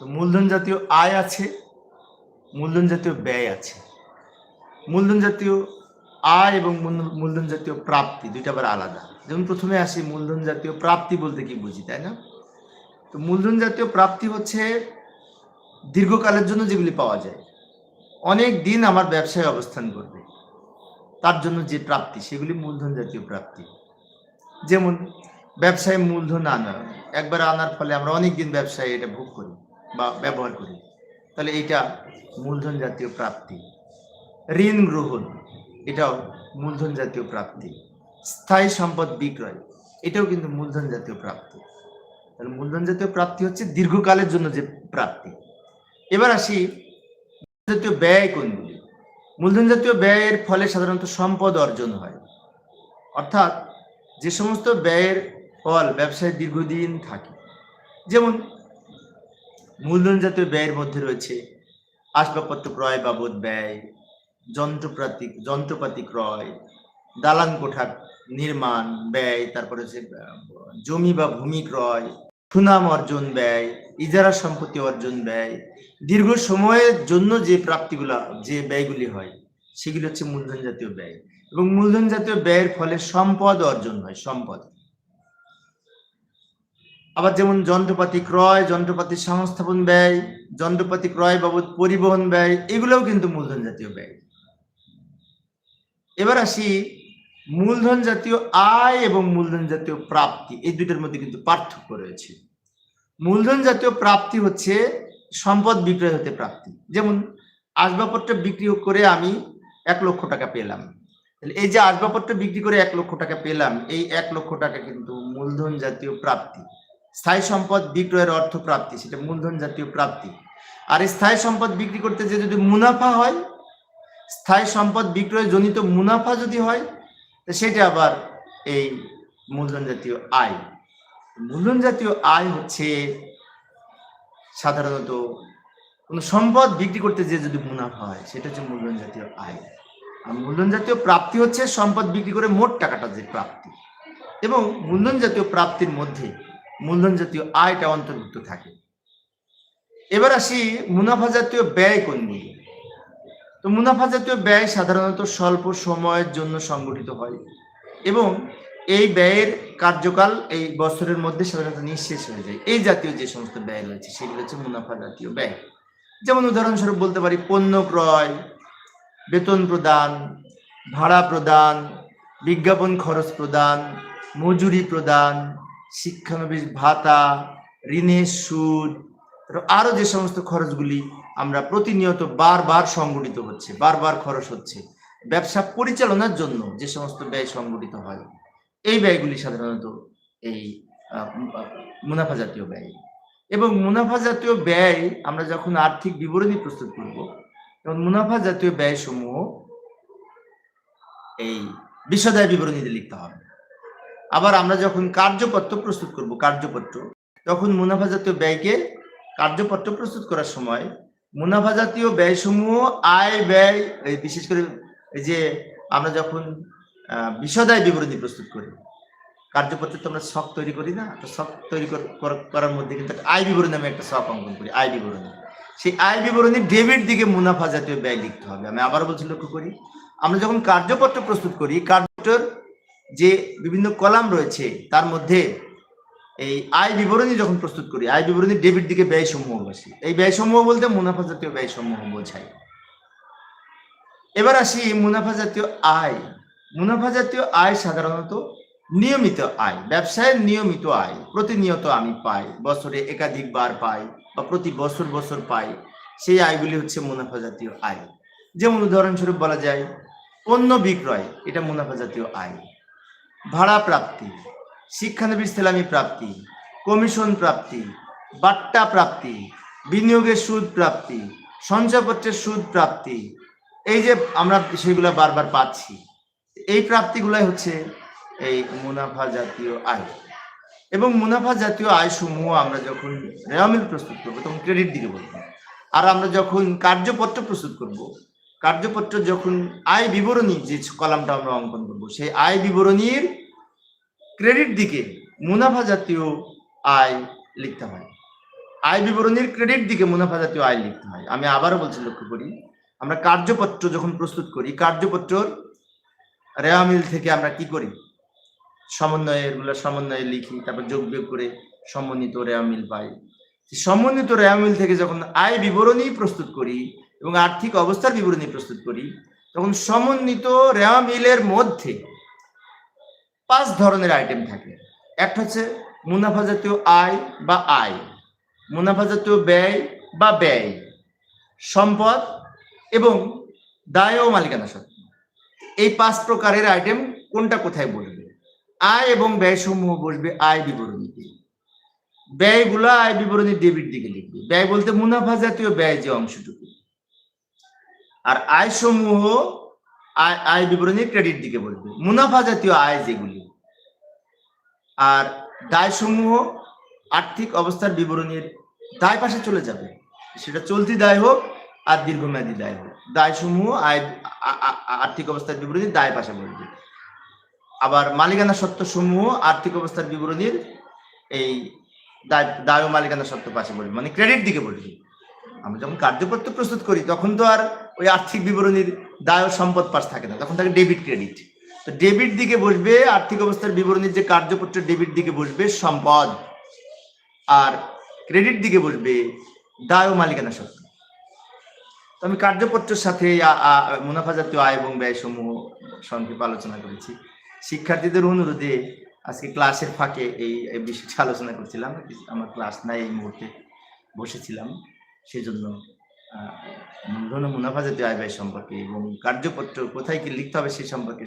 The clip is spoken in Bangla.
তো মূলধন জাতীয় আয় আছে, মূলধন জাতীয় ব্যয় আছে। মূলধন জাতীয় আয় এবং মূল- মূলধন জাতীয় প্রাপ্তি দুইটা আবার আলাদা। যেমন প্রথমে আসি মূলধন জাতীয় প্রাপ্তি বলতে কি বুঝি, তাই না? তো মূলধন জাতীয় প্রাপ্তি হচ্ছে দীর্ঘকালের জন্য যেগুলি পাওয়া যায়। অনেক দিন আমার ব্যবসায় অবস্থান করবে। তার জন্য যে প্রাপ্তি, সেগুলি মূলধন জাতীয় প্রাপ্তি। যেমন ব্যবসায় মূলধন আনা, একবার আনার ফলে আমরা অনেক দিন ব্যবসায় এটা ভোগ করি। বা ব্যবহার করি। তাহলে এটা মূলধন জাতীয় প্রাপ্তি। ঋণ গ্রহণ, এটাও মূলধন জাতীয় প্রাপ্তি। স্থায়ী সম্পদ বিক্রয়, এটাও কিন্তু মূলধন জাতীয় প্রাপ্তি। তাহলে মূলধন জাতীয় প্রাপ্তি হচ্ছে দীর্ঘকালের জন্য যে প্রাপ্তি। এবার আসি জাতীয় ব্যয় কোনগুলি? মূলধন জাতীয় ব্যয়ের ফলে সাধারণত সম্পদ অর্জন হয়। অর্থাৎ যে সমস্ত ব্যয়ের ফল ব্যবসায় দীর্ঘদিন থাকে, যেমন মূলধন জাতীয় ব্যয়ের মধ্যে রয়েছে আসবাবপত্র ক্রয় বাবদ ব্যয়, যন্ত্রপাতি যন্ত্রপাতি ক্রয়, দালান কোঠা নির্মাণ ব্যয়, তারপরে হচ্ছে জমি বা ভূমি ক্রয়, সুনাম অর্জন ব্যয়, ইজারা সম্পত্তি অর্জন ব্যয়, দীর্ঘ সময়ের জন্য যে প্রাপ্তিগুলা, যে ব্যয়গুলি হয়, সেগুলি হচ্ছে মূলধন জাতীয় ব্যয়। এবং মূলধন জাতীয় ব্যয়ের ফলে সম্পদ অর্জন হয়, সম্পদ। আবার যেমন যন্ত্রপাতি ক্রয় যন্ত্রপাতি সংস্থাপন ব্যয় যন্ত্রপাতি ক্রয় বাবদ পরিবহন ব্যয়, এগুলোও কিন্তু মূলধন জাতীয় ব্যয়। এবার আসি মূলধন জাতীয় আয় এবং মূলধন জাতীয় প্রাপ্তি, এই দুইটার মধ্যে কিন্তু পার্থক্য রয়েছে। মূলধন জাতীয় প্রাপ্তি হচ্ছে সম্পদ বিক্রয় হতে প্রাপ্তি। যেমন আসবাবপত্র বিক্রি করে আমি এক লক্ষ টাকা পেলাম। এই যে আসবাবপত্র বিক্রি করে এক লক্ষ টাকা পেলাম, এই এক লক্ষ টাকা কিন্তু মূলধন জাতীয় প্রাপ্তি। স্থায়ী সম্পদ বিক্রয়ের অর্থ প্রাপ্তি, সেটা মূলধন জাতীয় প্রাপ্তি। আর স্থায়ী সম্পদ বিক্রি করতে যে যদি মুনাফা হয়, স্থায়ী সম্পদ বিক্রয় জনিত মুনাফা যদি হয়, তো সেটা আবার এই মূলধন জাতীয় আয়। মূলধন জাতীয় আয় হচ্ছে সাধারণত কোনো সম্পদ বিক্রি করতে যে যদি মুনাফা হয়, সেটা হচ্ছে মূলধন জাতীয় আয়। আর মূলধন জাতীয় প্রাপ্তি হচ্ছে সম্পদ বিক্রি করে মোট টাকাটা যে প্রাপ্তি। এবং মূলধন জাতীয় প্রাপ্তির মধ্যে মূলধন জাতীয় আয়টা অন্তর্ভুক্ত থাকে। এবার আসি মুনাফা জাতীয় ব্যয় কোনগুলি তো মুনাফা জাতীয় ব্যয় সাধারণত স্বল্প সময়ের জন্য সংগঠিত হয় এবং এই ব্যয়ের কার্যকাল এই বছরের মধ্যে সাধারণত নিঃশেষ হয়ে যায়। এই জাতীয় যে সমস্ত ব্যয় রয়েছে সেগুলো হচ্ছে মুনাফা জাতীয় ব্যয়। যেমন উদাহরণস্বরূপ বলতে পারি পণ্য ক্রয়, বেতন প্রদান, ভাড়া প্রদান, বিজ্ঞাপন খরচ প্রদান, মজুরি প্রদান শিক্ষানবিশ ভাতা, ঋণের সুদ, আরও যে সমস্ত খরচগুলি আমরা প্রতিনিয়ত বারবার সংগঠিত হচ্ছে, বারবার খরচ হচ্ছে, ব্যবসা পরিচালনার জন্য যে সমস্ত ব্যয় সংগঠিত হয়, এই ব্যয়গুলি সাধারণত এই মুনাফা জাতীয় ব্যয়। এবং মুনাফা জাতীয় ব্যয় আমরা যখন আর্থিক বিবরণী প্রস্তুত করব, তখন মুনাফা জাতীয় ব্যয় সমূহ এই বিশদায় বিবরণীতে লিখতে হবে। আবার আমরা যখন কার্যপত্র প্রস্তুত করব, কার্যপত্র, তখন মুনাফা জাতীয় ব্যয়কে কার্যপত্র প্রস্তুত করার সময় মুনাফা জাতীয় ব্যয়সমূহ আয়, ব্যয় বিশেষ করে এই যে আমরা যখন বিশদায় বিবরণী প্রস্তুত করি, কার্যপত্র তো আমরা শখ তৈরি করি না, তো শখ তৈরি কর- কর- করার মধ্যে কিন্তু আয় বিবরণী আমি একটা শখ অঙ্কন করি, আয় বিবরণী। সেই আয় বিবরণী ডেবিট দিকে মুনাফা জাতীয় ব্যয় লিখতে হবে। আমি আবার বলছি লক্ষ্য করি, আমরা যখন কার্যপত্র প্রস্তুত করি, কার্যপত্রের যে বিভিন্ন কলাম রয়েছে, তার মধ্যে এই আয় বিবরণী যখন প্রস্তুত করি, আয় বিবরণী ডেবিট দিকে ব্যয় সমূহ বসে এই ব্যয় সমূহ বলতে মুনাফা জাতীয় ব্যয় সমূহ বোঝায়। এবার আসি মুনাফা জাতীয় আয়। মুনাফা জাতীয় আয় সাধারণত নিয়মিত আয়, ব্যবসায়ের নিয়মিত আয়, প্রতিনিয়ত আমি পাই, বছরে একাধিকবার পাই বা প্রতি বছর বছর পাই, সেই আয়গুলি হচ্ছে মুনাফা জাতীয় আয়। যেমন উদাহরণস্বরূপ বলা যায়, পণ্য বিক্রয়, এটা মুনাফা জাতীয় আয়। ভাড়া প্রাপ্তি শিক্ষানবিশ সেলামি প্রাপ্তি, কমিশন প্রাপ্তি, বাট্টা প্রাপ্তি, বিনিয়োগের সুদ প্রাপ্তি, সঞ্চয়পত্রের সুদ প্রাপ্তি, এই যে আমরা সেগুলো বারবার পাচ্ছি, এই প্রাপ্তিগুলাই হচ্ছে এই মুনাফা জাতীয় আয়। এবং মুনাফা জাতীয় আয় সমূহ আমরা যখন রেওয়ামিল প্রস্তুত করব, তখন ক্রেডিট দিকে বলব। আর আমরা যখন কার্যপত্র প্রস্তুত করব কার্যপত্র যখন আয় বিবরণী যে কলামটা আমরা অঙ্কন করব, সেই আয় বিবরণীর ক্রেডিট দিকে মুনাফা জাতীয় আয় লিখতে হয়। আয় বিবরণীর ক্রেডিট দিকে মুনাফা জাতীয় আয় লিখতে হয়। আমি আবারও বলছি, লক্ষ্য করি, আমরা কার্যপত্র যখন প্রস্তুত করি, কার্যপত্রর রেওয়া মিল থেকে আমরা কি করি? সমন্বয়েরগুলো সমন্বয়ে লিখি, তারপর যোগ বিয়োগ করে সমন্বিত রেওয়া মিল পাই। সমন্বিত রেওয়া মিল থেকে যখন আয় বিবরণী প্রস্তুত করি এবং আর্থিক অবস্থার বিবরণী প্রস্তুত করি। তখন সমন্বিত রেওয়া মিলের মধ্যে পাঁচ ধরনের আইটেম থাকে। একটা হচ্ছে মুনাফা জাতীয় আয় বা আয়, মুনাফা জাতীয় ব্যয় বা ব্যয়, সম্পদ এবং দায় ও মালিকানা সত্ত্ব। এই পাঁচ প্রকারের আইটেম কোনটা কোথায় বসবে আয় এবং ব্যয় সমূহ বসবে আয় বিবরণীতে। ব্যয়গুলো আয় বিবরণী ডেবিট দিকে লিখবে। ব্যয় বলতে মুনাফা জাতীয় ব্যয় যে অংশটুকু। আর আয় সমূহ, আয় আয় বিবরণী ক্রেডিট দিকে বলবে। মুনাফা জাতীয় আয় যেগুলি। আর দায় সমূহ, আর্থিক অবস্থার বিবরণীর দায় পাশে চলে যাবে। সেটা চলতি দায় হোক আর দীর্ঘমেয়াদী দায় হোক। দায় সমূহ, আয় আর্থিক অবস্থার বিবরণীর দায় পাশে বলবে। আবার মালিকানা সত্ত্ব সমূহ, আর্থিক অবস্থার বিবরণীর এই দায় দায় ও মালিকানা সত্ত্ব পাশে বসবে মানে ক্রেডিট দিকে বসবে আমরা যখন কার্যপত্র প্রস্তুত করি, তখন তো আর ওই আর্থিক বিবরণীর দায় সম্পদ পাশ থাকে না। তখন থাকে ডেবিট ক্রেডিট তো ডেবিট দিকে বসবে, আর্থিক অবস্থার বিবরণীর যে কার্যপত্র ডেবিট দিকে বসবে, সম্পদ। আর ক্রেডিট দিকে বসবে, দায় ও মালিকানা সত্ত্ব। তো আমি কার্যপত্রের সাথে মুনাফা জাতীয় আয় এবং ব্যয় সমূহ সংক্ষেপে আলোচনা করেছি। শিক্ষার্থীদের অনুরোধে আজকে ক্লাসের ফাঁকে এই বিষয়টি আলোচনা করছিলাম। আমার ক্লাস নাই এই মুহূর্তে, বসেছিলাম। সেজন্য ও মুনাফা জাতীয় আয় ব্যয় সম্পর্কে এবং কার্যপত্র কোথায় কি লিখতে হবে সেই সম্পর্কে